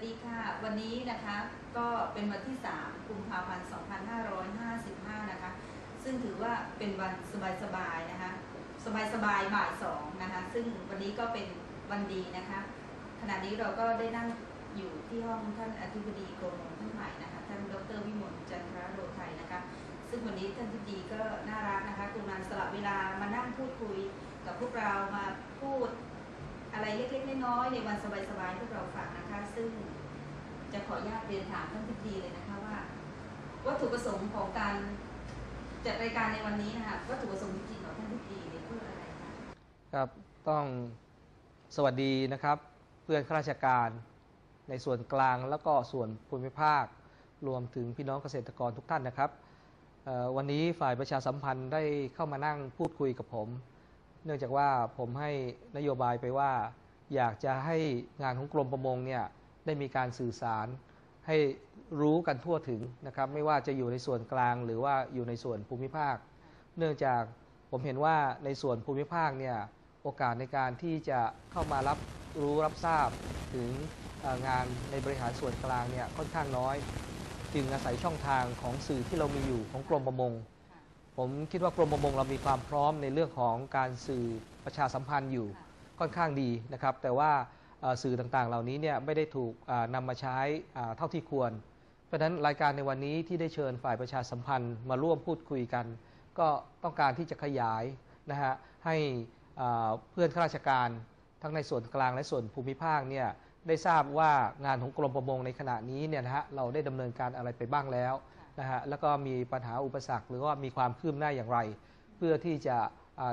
วัสดีค่ะ วันนี้นะคะก็เป็นวันที่ 3 กุมภาพันธ์ 2555 นะคะ ซึ่งถือว่าเป็นวันสบายๆนะคะ สบายๆบ่ายสองนะคะ ซึ่งวันนี้ก็เป็นวันดีนะคะ ขณะนี้เราก็ได้นั่งอยู่ที่ห้องท่านอธิบดีกรมท่านใหม่นะคะ ท่านดรวิมลจันทรโรไทยนะคะ ซึ่งวันนี้ท่านอธิบดีก็น่ารักนะคะกรุณาสละเวลามานั่งพูดคุยกับพวกเรามาพูด อะไรเล็กๆน้อยๆในวันสบายๆพวกเราฟังนะคะ ซึ่งจะขออนุญาตเรียนถามท่านทิบดีเลยนะคะว่า วัตถุประสงค์ของการจัดรายการในวันนี้นะคะวัตถุประสงค์จริงๆของท่านทิบดีเนี่ยเพื่ออะไรคะครับต้องสวัสดีนะครับ เพื่อนข้าราชการในส่วนกลางแล้วก็ส่วนภูมิภาค รวมถึงพี่น้องเกษตรกรทุกท่านนะครับวันนี้ฝ่ายประชาสัมพันธ์ได้เข้ามานั่งพูดคุยกับผม เนื่องจากว่าผมให้นโยบายไปว่า อยากจะให้งานของกรมประมงเนี่ยได้มีการสื่อสารให้รู้กันทั่วถึงนะครับ ไม่ว่าจะอยู่ในส่วนกลางหรือว่าอยู่ในส่วนภูมิภาค เนื่องจากผมเห็นว่าในส่วนภูมิภาคเนี่ยโอกาสในการที่จะเข้ามารับรู้รับทราบถึงงานในบริหารส่วนกลางเนี่ยค่อนข้างน้อย จึงอาศัยช่องทางของสื่อที่เรามีอยู่ของกรมประมง ผมคิดว่ากรมประมงเรามีความพร้อมในเรื่องของการสื่อประชาสัมพันธ์อยู่ค่ะค่อนข้างดีนะครับ แต่ว่าเอ่อสื่อต่างๆ เหล่านี้เนี่ยไม่ได้ถูกอ่านำมาใช้อ่าเท่าที่ควร เพราะฉะนั้นรายการในวันนี้ที่ได้เชิญฝ่ายประชาสัมพันธ์มาร่วมพูดคุยกัน ก็ต้องการที่จะขยายนะฮะให้อ่าเพื่อนข้าราชการทั้งในส่วนกลางและส่วนภูมิภาคเนี่ยได้ทราบว่างานของกรมประมงในขณะนี้เนี่ยนะฮะเราได้ดำเนินการอะไรไปบ้างแล้ว นะฮะแล้วก็มีปัญหาอุปสรรค หรือว่ามีความคืบหน้าอย่างไร เพื่อที่จะ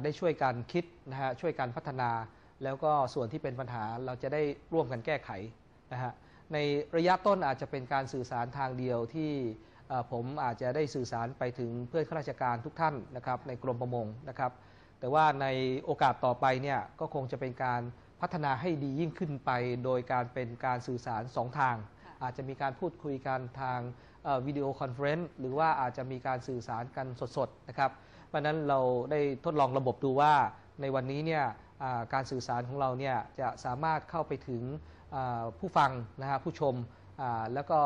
ได้ช่วยกันคิดนะฮะช่วยกันพัฒนา แล้วก็ส่วนที่เป็นปัญหาเราจะได้ร่วมกันแก้ไขนะฮะในระยะต้นอาจจะเป็นการสื่อสารทางเดียวที่ผมอาจจะได้สื่อสารไปถึงเพื่อนข้าราชการทุกท่านนะครับในกรมประมงนะครับ แต่ว่าในโอกาสต่อไปเนี่ยก็คงจะเป็นการพัฒนาให้ดียิ่งขึ้นไป โดยการเป็นการสื่อสารสองทาง อาจจะมีการพูดคุยกันทางวิดีโอคอนเฟรนซ์หรือว่าอาจจะมีการสื่อสารกันสดๆนะครับเพราะนั้นเราได้ทดลองระบบดูว่าในวันนี้เนี่ยการสื่อสารของเราเนี่ยจะสามารถเข้าไปถึงผู้ฟังนะฮะผู้ชมแล้วก็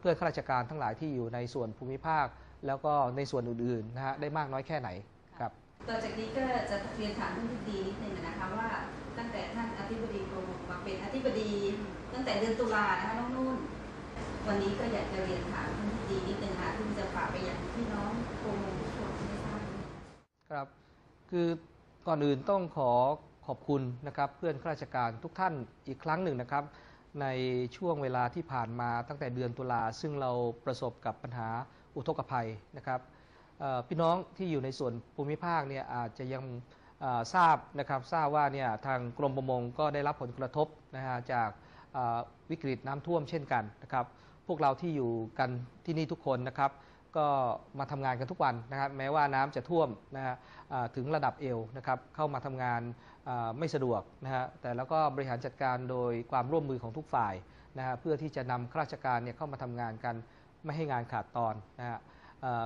เพื่อนข้าราชการทั้งหลายที่อยู่ในส่วนภูมิภาค แล้วก็ในส่วนอื่นๆนะฮะได้มากน้อยแค่ไหนครับต่อจากนี้ก็จะเรียนถามท่านทิบดีนิดนึงนะคะว่า ตั้งแต่ท่านอธิบดีกรมมาเป็นอธิบดี ตั้งแต่เดือนตุลานะคะน้องนุ่น วันนี้ก็อยากจะเรียนถามท่านทิบดีนิดนึงค่ะที่จะฝากไปยังพี่น้องกรมทุกคนไม่ทราบนิดนึงครับ คือก่อนอื่นต้องขอขอบคุณนะครับ เพื่อนข้าราชการทุกท่านอีกครั้งหนึ่งนะครับ ในช่วงเวลาที่ผ่านมาตั้งแต่เดือนตุลาซึ่งเราประสบกับปัญหาอุทกภัยนะครับพี่น้องที่อยู่ในส่วนภูมิภาคเนี่ยอาจจะยัง ทราบนะครับทราบว่าเนี่ยทางกรมประมงก็ได้รับผลกระทบนะฮะจากวิกฤตน้ำท่วมเช่นกันนะครับ พวกเราที่อยู่กันที่นี่ทุกคนนะครับ ก็มาทำงานกันทุกวันนะครับ แม้ว่าน้ำจะท่วมนะฮะถึงระดับเอวนะครับ เข้ามาทำงานไม่สะดวกนะฮะแต่แล้วก็บริหารจัดการโดยความร่วมมือของทุกฝ่ายนะฮะเพื่อที่จะนำข้าราชการเนี่ยเข้ามาทำงานกันไม่ให้งานขาดตอนนะฮะ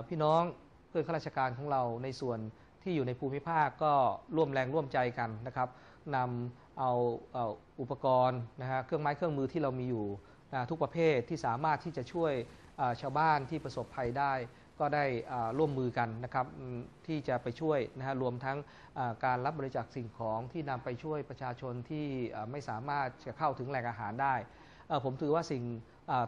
พี่น้องเพื่อนข้าราชการของเราในส่วน ที่อยู่ในภูมิภาคก็ร่วมแรงร่วมใจกันนะครับนำเอาเอาอุปกรณ์นะฮะเครื่องไม้เครื่องมือที่เรามีอยู่ทุกประเภทที่สามารถที่จะช่วยชาวบ้านที่ประสบภัยได้ ก็ได้ร่วมมือกันนะครับที่จะไปช่วยนะฮะรวมทั้งการรับบริจาคสิ่งของที่นำไปช่วยประชาชนที่ไม่สามารถจะเข้าถึงแหล่งอาหารได้ ผมถือว่าสิ่ง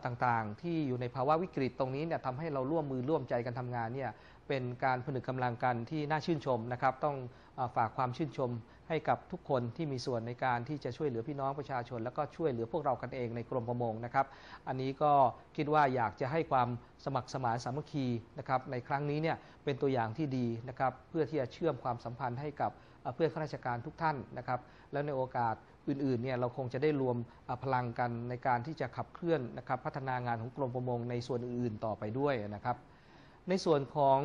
ต่างๆ ที่อยู่ในภาวะวิกฤตตรงนี้เนี่ยทำให้เราร่วมมือร่วมใจกันทำงานเนี่ย เป็นการผนึกกำลังกันที่น่าชื่นชมนะครับ ต้องฝากความชื่นชมให้กับทุกคนที่มีส่วนในการที่จะช่วยเหลือพี่น้องประชาชน แล้วก็ช่วยเหลือพวกเรากันเองในกรมประมงนะครับ อันนี้ก็คิดว่าอยากจะให้ความสมัครสมานสามัคคีนะครับในครั้งนี้เนี่ยเป็นตัวอย่างที่ดีนะครับเพื่อที่จะเชื่อมความสัมพันธ์ให้กับเพื่อนข้าราชการทุกท่านนะครับแล้วในโอกาสอื่นๆเนี่ยเราคงจะได้รวมพลังกันในการที่จะขับเคลื่อนนะครับพัฒนางานของกรมประมงในส่วนอื่นๆต่อไปด้วยนะครับ ในส่วนของ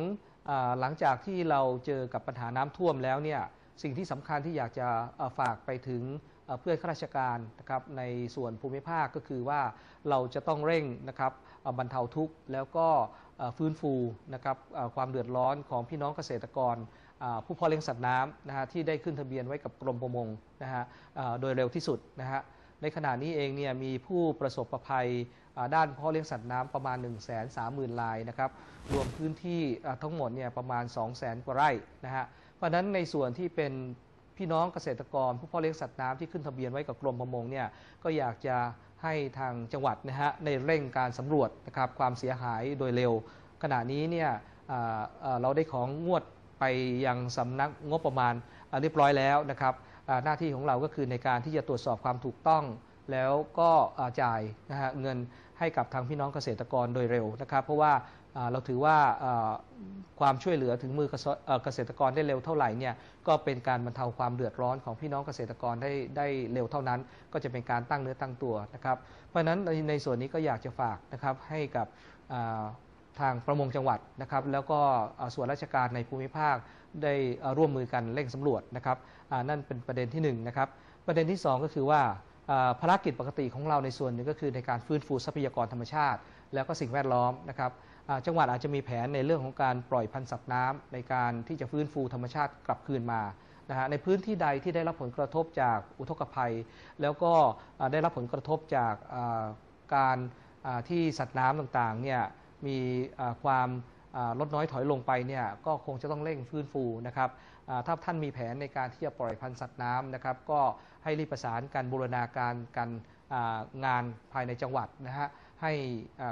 อหลังจากที่เราเจอกับปัญหาน้ำท่วมแล้วเนี่ยสิ่งที่สำคัญที่อยากจะฝากไปถึงเพื่อนข้าราชการนะครับในส่วนภูมิภาคก็คือว่าเราจะต้องเร่งนะครับบรรเทาทุกข์แล้วก็ฟื้นฟูนะครับความเดือดร้อนของพี่น้องเกษตรกรผู้เพาะเลี้ยงสัตว์น้ำนะฮะที่ได้ขึ้นทะเบียนไว้กับกรมประมงนะฮะโดยเร็วที่สุดนะฮะในขณะนี้เองเนี่ยมีผู้ประสบภัย ด้านพาะเลี้ยงสัตว์น้ำประมาณ 1 3 0 0 0 0รายนะครับรวมพื้นที่ทั้งหมดเนี่ยประมาณ 2 0 0 0 0 0 กว่าไร่นะฮะเพราะฉะนั้นในส่วนที่เป็นพี่น้องเกษตรกร ผู้พาะเลี้ยงสัตว์น้ำที่ขึ้นทะเบียนไว้กับกรมประมงเนี่ยก็อยากจะให้ทางจังหวัดนะฮะในเร่งการสำรวจนะครับความเสียหายโดยเร็ว ขณะนี้เนี่ยเราได้ของงวดไปยังสำนักงบประมาณเรียบร้อยแล้วนะครับหน้าที่ของเราก็คือในการที่จะตรวจสอบความถูกต้อง แล้วก็จ่ายนะฮะเงินให้กับทางพี่น้องเกษตรกรโดยเร็วนะครับ เพราะว่าเราถือว่าความช่วยเหลือถึงมือเกษตรกรได้เร็วเท่าไหร่เนี่ยก็เป็นการบรรเทาความเดือดร้อนของพี่น้องเกษตรกรได้ได้เร็วเท่านั้น ก็จะเป็นการตั้งเนื้อตั้งตัวนะครับ เพราะฉะนั้นในในส่วนนี้ก็อยากจะฝากนะครับให้กับทางประมงจังหวัดนะครับ แล้วก็ส่วนราชการในภูมิภาคได้ร่วมมือกันเร่งสำรวจนะครับนั่นเป็นประเด็นที่หนึ่งนะครับประเด็นที่สองก็คือว่า ภารกิจปกติของเราในส่วนหนึ่งก็คือในการฟื้นฟูทรัพยากรธรรมชาติ แล้วก็สิ่งแวดล้อมนะครับจังหวัดอาจจะมีแผนในเรื่องของการปล่อยพันธุ์สัตว์น้ำในการที่จะฟื้นฟูธรรมชาติกลับคืนมานะฮะในพื้นที่ใดที่ได้รับผลกระทบจากอุทกภัย แล้วก็ได้รับผลกระทบจากการที่สัตว์น้ำต่างๆเนี่ยมีความลดน้อยถอยลงไปเนี่ยก็คงจะต้องเร่งฟื้นฟูนะครับ ถ้าท่านมีแผนในการที่จะปล่อยพันธุ์สัตว์น้ำนะครับ ก็ให้รีบประสานการบูรณาการกันงานภายในจังหวัดนะฮะให้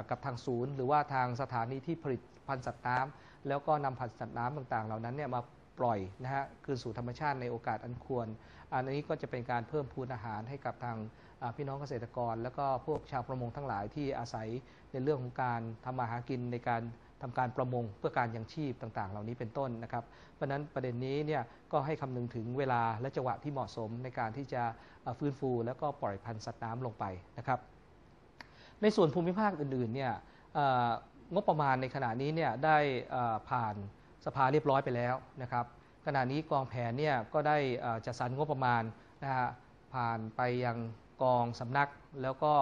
กับทางศูนย์ หรือว่าทางสถานีที่ผลิตพันธุ์สัตว์น้ำแล้วก็นำพันธุ์สัตว์น้ำต่างๆ เหล่านั้นเนี่ยมาปล่อยนะฮะคืนสู่ธรรมชาติในโอกาสอันควร อันนี้ก็จะเป็นการเพิ่มพูนอาหารให้กับทางพี่น้องเกษตรกร แล้วก็พวกชาวประมงทั้งหลายที่อาศัยในเรื่องของการทำมาหากินในการ ทำการประมงเพื่อการยังชีพต่าง ๆ เหล่านี้เป็นต้นนะครับ เพราะฉะนั้นประเด็นนี้เนี่ยก็ให้คำนึงถึงเวลาและจังหวะที่เหมาะสมในการที่จะฟื้นฟู แล้วก็ปล่อยพันธุ์สัตว์น้ำลงไปนะครับ ในส่วนภูมิภาคอื่นๆเนี่ยงบประมาณในขณะนี้เนี่ยได้ผ่านสภาเรียบร้อยไปแล้วนะครับขณะนี้กองแผนเนี่ยก็ได้จัดสรรงบประมาณนะฮะผ่านไปยังกองสำนักแล้วก็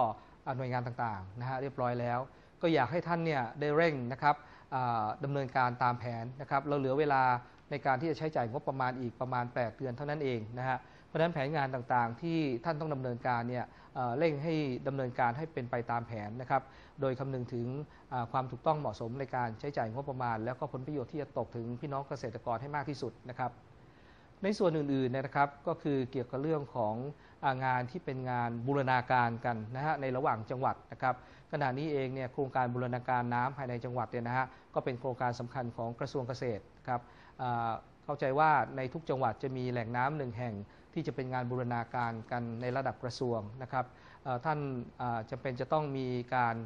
หน่วยงานต่างๆนะฮะเรียบร้อยแล้ว ก็อยากให้ท่านเนี่ยได้เร่งนะครับอ่าดำเนินการตามแผนนะครับเราเหลือเวลาในการที่จะใช้จ่ายงบประมาณอีกประมาณ 8 เดือนเท่านั้นเองนะฮะเพราะฉะนั้นแผนงานต่างๆ ที่ท่านต้องดำเนินการเนี่ยเร่งให้ดำเนินการให้เป็นไปตามแผนนะครับโดยคำนึงถึงความถูกต้องเหมาะสมในการใช้จ่ายงบประมาณ แล้วก็ผลประโยชน์ที่จะตกถึงพี่น้องเกษตรกรให้มากที่สุดนะครับ ในส่วนอื่นๆนนะครับก็คือเกี่ยวกับเรื่องของงานที่เป็นงานบูรณาการกันนะฮะในระหว่างจังหวัดนะครับขณะนี้เองเนี่ยโครงการบูรณาการน้ำภายในจังหวัดเนี่ยนะฮะก็เป็นโครงการสำคัญของกระทรวงเกษตรครับเข้าใจว่าในทุกจังหวัดจะมีแหล่งน้ำหนึ่งแห่งที่จะเป็นงานบูรณาการกันในระดับกระทรวงนะครับท่านอ่าจำเป็นจะต้องมีการ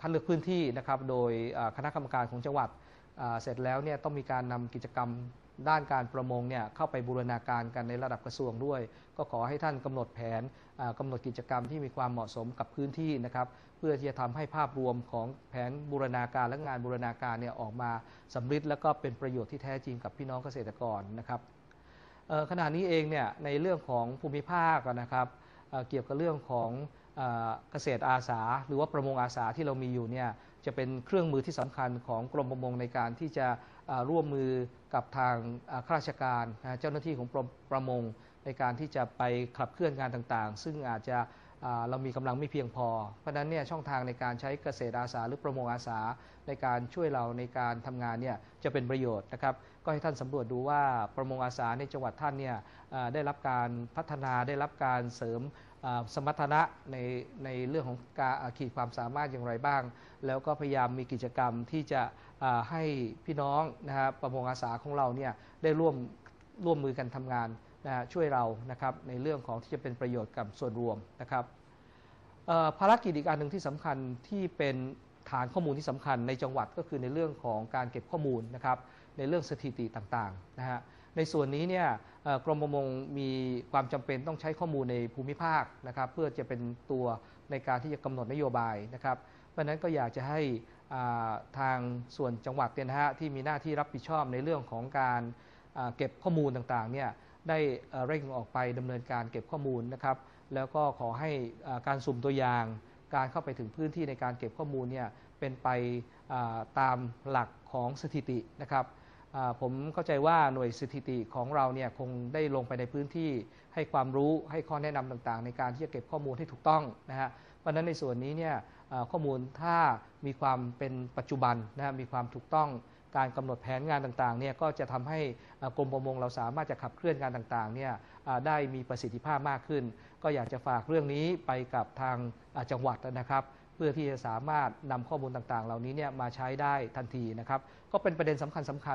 คัดเลือกพื้นที่นะครับโดยคณะกรรมการของจังหวัดเสร็จแล้วเนี่ยต้องมีการนำกิจกรรม ด้านการประมงเนี่ยเข้าไปบูรณาการกันในระดับกระทรวงด้วย ก็ขอให้ท่านกำหนดแผนอ่ากำหนดกิจกรรมที่มีความเหมาะสมกับพื้นที่นะครับเพื่อที่จะทำให้ภาพรวมของแผนบูรณาการและงานบูรณาการเนี่ยออกมาสำฤทธิ์และก็เป็นประโยชน์ที่แท้จริงกับพี่น้องเกษตรกรนะครับขณะนี้เองเนี่ยในเรื่องของภูมิภาคนะครับเกี่ยวกับเรื่องของเกษตรอาสา หรือว่าประมงอาสาที่เรามีอยู่เนี่ยจะเป็นเครื่องมือที่สำคัญของกรมประมงในการที่จะ ร่วมมือกับทางข้าราชการเจ้าหน้าที่ของกรมประมงในการที่จะไปขับเคลื่อนงานต่างๆ ซึ่งอาจจะเรามีกำลังไม่เพียงพอ เพราะฉะนั้นเนี่ยช่องทางในการใช้เกษตรอาสาหรือประมงอาสาในการช่วยเราในการทำงานเนี่ยจะเป็นประโยชน์นะครับ ก็ให้ท่านสำรวจดูว่าประมงอาสาในจังหวัดท่านเนี่ยได้รับการพัฒนาได้รับการเสริม สมรรถนะในในเรื่องของการขีดความสามารถอย่างไรบ้าง แล้วก็พยายามมีกิจกรรมที่จะให้พี่น้องนะฮะประมงอาสาของเราเนี่ยได้ร่วมร่วมมือกันทำงานนะฮะช่วยเรานะครับในเรื่องของที่จะเป็นประโยชน์กับส่วนรวมนะครับภารกิจอีกอันหนึ่งที่สำคัญที่เป็นฐานข้อมูลที่สำคัญในจังหวัดก็คือในเรื่องของการเก็บข้อมูลนะครับในเรื่องสถิติต่างๆนะฮะ ในส่วนนี้เนี่ยกรมประมงมีความจำเป็นต้องใช้ข้อมูลในภูมิภาคนะครับเพื่อจะเป็นตัวในการที่จะกำหนดนโยบายนะครับเพราะฉะนั้นก็อยากจะให้ทางส่วนจังหวัดเนี่ยนะฮะที่มีหน้าที่รับผิดชอบในเรื่องของการเก็บข้อมูลต่างๆเนี่ยได้เร่งออกไปดำเนินการเก็บข้อมูลนะครับแล้วก็ขอให้การสุ่มตัวอย่าง การเข้าไปถึงพื้นที่ในการเก็บข้อมูลเนี่ยเป็นไปตามหลักของสถิตินะครับ ผมเข้าใจว่าหน่วยสถิติของเราเนี่ยคงได้ลงไปในพื้นที่ให้ความรู้ให้ข้อแนะนำต่างๆ ในการที่จะเก็บข้อมูลให้ถูกต้องนะฮะเพราะฉะนั้นในส่วนนี้เนี่ยข้อมูลถ้ามีความเป็นปัจจุบันนะฮะมีความถูกต้องการกำหนดแผนงานต่างๆเนี่ยก็จะทำให้กรมประมงเราสามารถจะขับเคลื่อนงานต่างๆเนี่ยได้มีประสิทธิภาพมากขึ้น ก็อยากจะฝากเรื่องนี้ไปกับทางจังหวัดนะครับ เพื่อที่จะสามารถนำข้อมูลต่างๆ เหล่านี้เนี่ยมาใช้ได้ทันทีนะครับ ก็เป็นประเด็นสำคัญสำคัญ